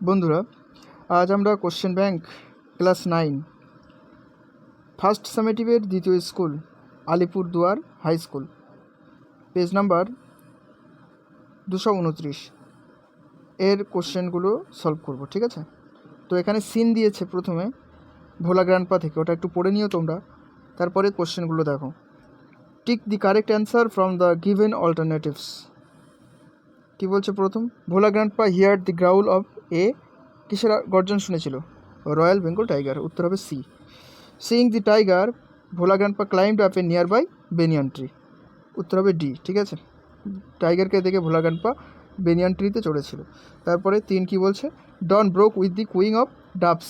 বন্ধুরা, আজ আমরা question bank class nine first সামেটিভের দ্বিতীয় স্কুল আলিপুর দুয়ার হাই স্কুল পেজ নাম্বার দুশো উনত্রিশ। এর কোশ্চেনগুলো সলভ করব, ঠিক আছে? তো এখানে সিন দিয়েছে প্রথমে, ভোলা গ্র্যান্ডপা থেকে, ওটা একটু পড়ে নিও তোমরা। তারপরে কোশ্চেনগুলো দেখো। Tick the correct answer from the given alternatives কী বলছে প্রথম? Bhola grandpa hear the growl of a কিসের গর্জন শুনেছিল? রয়্যাল বেঙ্গল টাইগার, উত্তর হবে C. Seeing the tiger, Bhola grandpa climbed up a nearby banyan tree. উত্তর হবে ডি, ঠিক আছে? টাইগারকে দেখে ভোলা গ্র্যান্ডপা বেনিয়ান ট্রিতে চড়েছিল। তারপরে তিন কি বলছে? Dawn broke with the cooing of doves.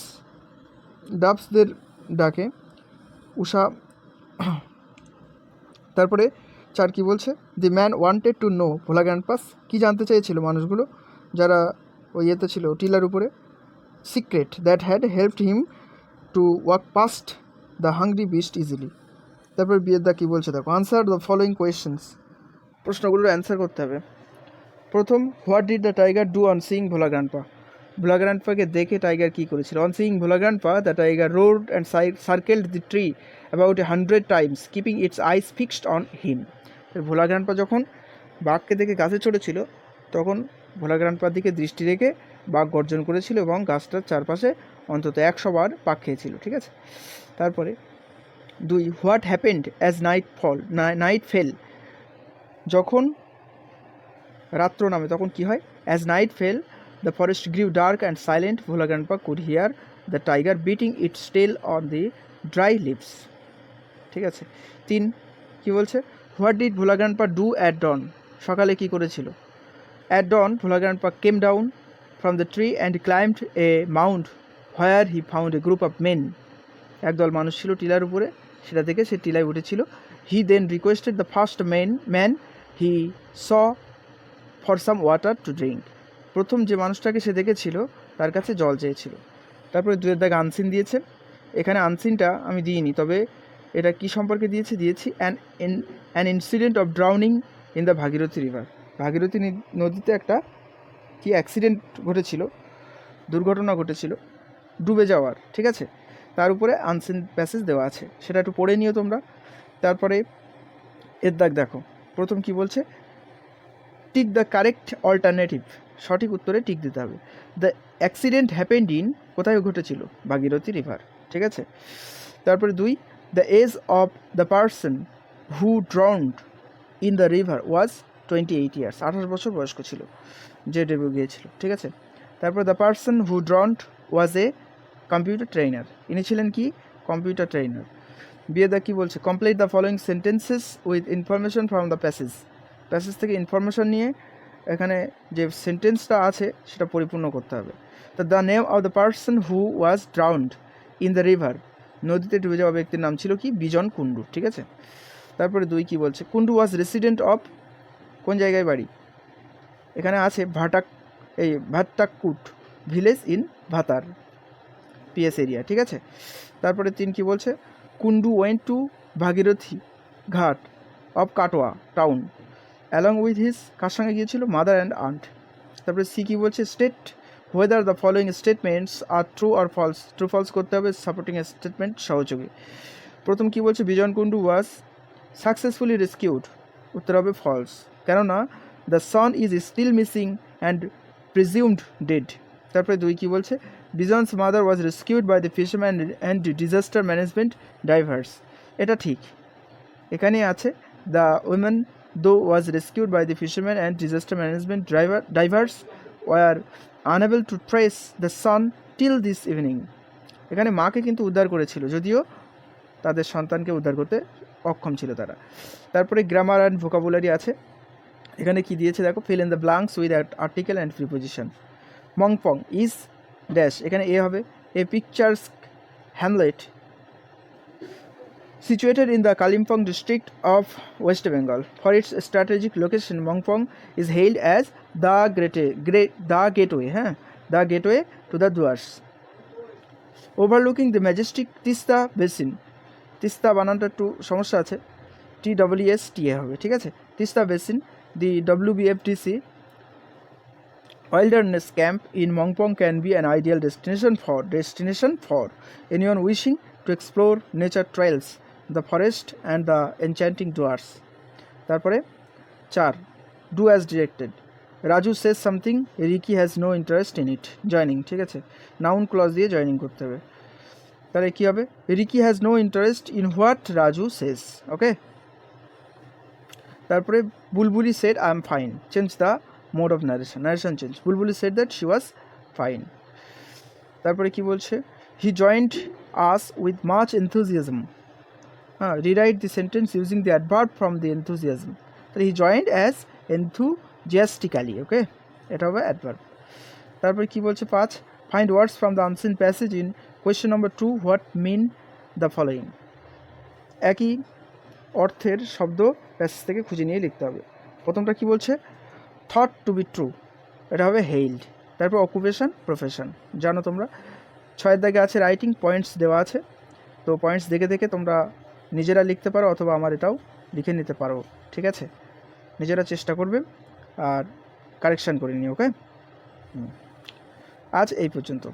ডাবসদের ডাকে উষা। তারপরে চার কি বলছে? The man wanted to know. Bhola grandpa's কী জানতে চেয়েছিল মানুষগুলো? যারা ওই ইয়েতে ছিল, টিলার উপরে secret that had helped him to walk past the hungry beast easily তারপর বিয়ের দা কী বলছে দেখো আনসার দ্য ফলোয়িং কোয়েশ্চেন্স প্রশ্নগুলোর অ্যান্সার করতে হবে। প্রথম what did the tiger do on seeing Bhola grandpa Bhola গ্র্যান্ডপাকে দেখে টাইগার কী করেছিল? On seeing Bhola grandpa the tiger roared and circled the tree about a hundred times keeping its eyes fixed on him Bhola grandpa যখন বাঘকে দেখে গাছে চড়েছিল, তখন ভোলা গ্র্যান্ডপার দিকে দৃষ্টি রেখে বাঘ গর্জন করেছিল এবং গাছটার চারপাশে অন্তত একশো বার পাক খেয়েছিল, ঠিক আছে? তারপরে, দুই, what happened as night fall night fell? যখন রাত্র নামে, তখন কি হয়? As night fell, the forest grew dark and silent Bhola grandpa could hear the tiger beating its tail on the dry leaves, ঠিক আছে? তিন, কি বলছে? What did Bhola grandpa do at dawn? সকালে কি করেছিল? At dawn Bhola grandpa came down from the tree and climbed a mount where he found a group of men একদল মানুষ ছিল টিলার উপরে, সেটা থেকে সে টিলায় উঠেছিল। He then requested the first men man he saw for some water to drink প্রথম যে মানুষটাকে সে দেখেছিল, তার কাছে জল চেয়েছিল। তারপরে দুয়ের দাগ আনসিন দিয়েছে। এখানে আনসিনটা আমি দিইনি, তবে এটা কি সম্পর্কে দিয়েছে? দিয়েছি an an incident of drowning in the Bhagirathi river Bhagirathi নদীতে একটা কি অ্যাক্সিডেন্ট ঘটেছিল, দুর্ঘটনা ঘটেছিল, ডুবে যাওয়ার, ঠিক আছে? তার উপরে আনসিন প্যাসেজ দেওয়া আছে, সেটা একটু পড়ে নিও তোমরা। তারপরে এর দাগ দেখো, প্রথম কি বলছে? টিক দ্য কারেক্ট অল্টারনেটিভ সঠিক উত্তরে টিক দিতে হবে। দ্য অ্যাক্সিডেন্ট হ্যাপেন্ড ইন কোথায় ঘটেছিল? ভাগীরথী রিভার ঠিক আছে? তারপরে দুই the age of the person who drowned in the river was twenty eight years আঠাশ বছর বয়স্ক ছিল, যে ডেবে গিয়েছিল, ঠিক আছে? তারপর the person who drowned was a computer trainer ইনি ছিলেন কি? কম্পিউটার ট্রেনার বিয়েদা কি বলছে? Complete the following sentences with information from the passage passage থেকে ইনফরমেশন নিয়ে এখানে যে সেন্টেন্সটা আছে, সেটা পরিপূর্ণ করতে হবে। তো the name of the person who was drowned in the river নদীতে ডুবে যাওয়া ব্যক্তির নাম ছিল কি? বিজন কুন্ডু ঠিক আছে? তারপরে দুই কি বলছে? কুন্ডু ওয়াজ রেসিডেন্ট অফ কোন জায়গায় বাড়ি? এখানে আছে ভাটাক, এই Bhattakut village in Bhatar, PS area, ঠিক আছে? তারপরে তিন কি বলছে? Kundu went to Bhagirathi ghat of Katwa town, along with his কার সঙ্গে গিয়েছিল? Mother and aunt. তারপরে সি কি বলছে? State whether the following statements are true or false true false করতে হবে সাপোর্টিং স্টেটমেন্ট সহযোগী। প্রথম কি বলছে? Bijan Kundu was successfully rescued উত্তর হবে ফলস কেননা the son is still missing and presumed dead তারপরে দুই কী বলছে? Bijan's mother was rescued by the fisherman and disaster management divers এটা ঠিক। এখানে আছে the women though was rescued by the fisherman and disaster management driver divers were unable to trace the son till this evening এখানে মাকে কিন্তু উদ্ধার করেছিল, যদিও তাদের সন্তানকে উদ্ধার করতে অক্ষম ছিল তারা। তারপরে গ্রামার অ্যান্ড ভোকাবুলারি আছে। এখানে কি দিয়েছে দেখো fill in the blanks with at article and preposition Mongpong is dash এখানে এ হবে। A picturesque hamlet situated in the Kalimpong district of West Bengal for its strategic location Mongpong is held as the great great the gateway হ্যাঁ? The gateway to the Dooars overlooking the majestic Teesta basin Teesta বানানটা একটু সমস্যা আছে। T W S T এ হবে, ঠিক আছে? Teesta basin W BFTC wilderness camp in Mongpong can be an ideal destination for destination for anyone wishing to explore nature trails, the forest and the enchanting doors. তারপরে চার do as directed Raju says something Ricky has no interest in it joining ঠিক আছে noun clause দিয়ে joining করতে হবে তাহলে কী হবে Ricky has no interest in what Raju says okay তারপরে Bulbuli said I am fine change the mode of narration narration change Bulbuli said that she was fine তারপরে কি বলছে? He joined us with much enthusiasm হ্যাঁ rewrite the sentence using the adverb from the enthusiasm তাহলে he joint as এনথুজিয়াস্টিক্যালি ওকে এটা হবে adverb তারপরে কি বলছে? পাঁচ find words from the unseen passage in question number two what mean the following একই অর্থের শব্দ প্যাসেজ থেকে খুঁজে নিয়ে লিখতে হবে। প্রথমটা কি বলছে? থট টু বি ট্রু এটা হবে হেইল্ড তারপর অকুপেশন প্রফেশন জানো তোমরা, ছয়ের দাগে আছে রাইটিং পয়েন্টস দেওয়া আছে। তো পয়েন্টস দেখে দেখে তোমরা নিজেরা লিখতে পারো অথবা আমার এটাও লিখে নিতে পারো। ঠিক আছে? নিজেরা চেষ্টা করবে আর কারেকশান করে নিও ওকে আজ এই পর্যন্ত।